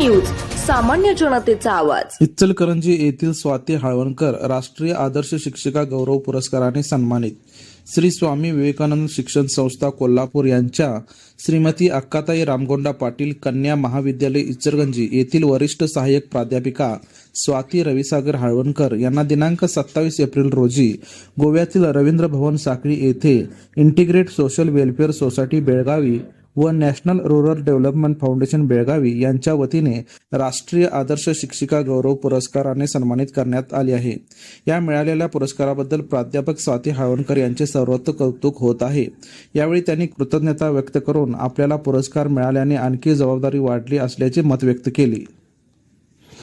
सामान्य जनतेचा आवाज. इचलकरंजी येथील स्वाती हाळवणकर राष्ट्रीय आदर्श शिक्षिका गौरव पुरस्काराने सन्मानित. श्री स्वामी विवेकानंद शिक्षण संस्था कोल्हापूर यांच्या श्रीमती अक्काताई रामगोंडा पाटील कन्या महाविद्यालय इचलगंजी येथील वरिष्ठ सहाय्यक प्राध्यापिका स्वाती रविसागर हाळवणकर यांना दिनांक सत्तावीस एप्रिल रोजी गोव्यातील रवींद्र भवन साखळी येथे integrate social welfare society Belagavi व national rural development foundation Belagavi यांच्या वतीने राष्ट्रीय आदर्श शिक्षिका गौरव पुरस्काराने सन्मानित करण्यात आले आहे. या मिळालेल्या पुरस्काराबद्दल प्राध्यापक स्वाती हाळवणकर यांचे सर्वत्र कौतुक होत आहे. यावेळी त्यांनी कृतज्ञता व्यक्त करून आपल्याला पुरस्कार मिळाल्याने आणखी जबाबदारी वाढली असल्याचे मत व्यक्त केले.